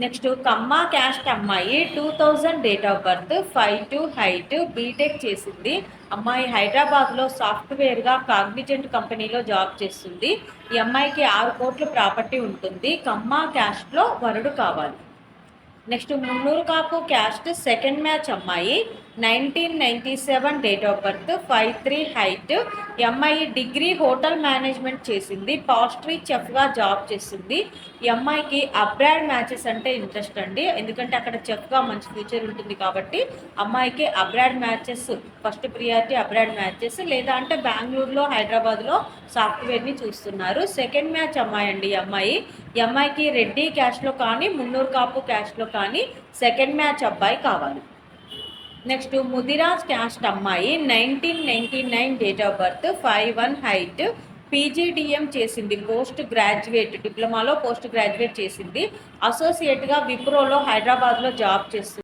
Next Kamma caste అమ్మాయి two thousand date of birth five two height BTech చేసింది. అమ్మాయి హైదరాబాద్లో సాఫ్ట్వేర్గా కాగ్నిజెంట్ కంపెనీలో జాబ్ చేస్తుంది. ఈ అమ్మాయికి ఆరు కోట్ల ప్రాపర్టీ ఉంటుంది. కమ్మ క్యాస్ట్లో వరుడు కావాలి. Next Munnuru Kapu caste second match అమ్మాయి. Nineteen ninety seven date of birth five three height MI degree hotel management చేసింది. పాస్ట్రీ చెఫ్గా జాబ్ చేసింది. ఎంఐకి అబ్రాడ్ మ్యాచెస్ అంటే ఇంట్రెస్ట్ అండి. ఎందుకంటే అక్కడ చెఫ్గా మంచి ఫ్యూచర్ ఉంటుంది కాబట్టి అమ్మాయికి abroad matches first priority abroad matches లేదా అంటే బెంగళూరులో హైదరాబాద్లో సాఫ్ట్వేర్ని చూస్తున్నారు. సెకండ్ మ్యాచ్ అమ్మాయి అండి అమ్మాయి ఎంఐకి రెడ్డి క్యాష్లో కానీ మున్నూరు కాపు క్యాష్లో కానీ సెకండ్ మ్యాచ్ అబ్బాయి కావాలి. నెక్స్ట్ ముదిరాజ్ క్యాస్ట్ అమ్మాయి nineteen ninety nine date of birth five one height PGDM చేసింది. పోస్ట్ గ్రాడ్యుయేట్ డిప్లొమాలో పోస్ట్ గ్రాడ్యుయేట్ చేసింది. అసోసియేట్గా విప్రోలో హైదరాబాద్లో జాబ్ చేస్తుంది.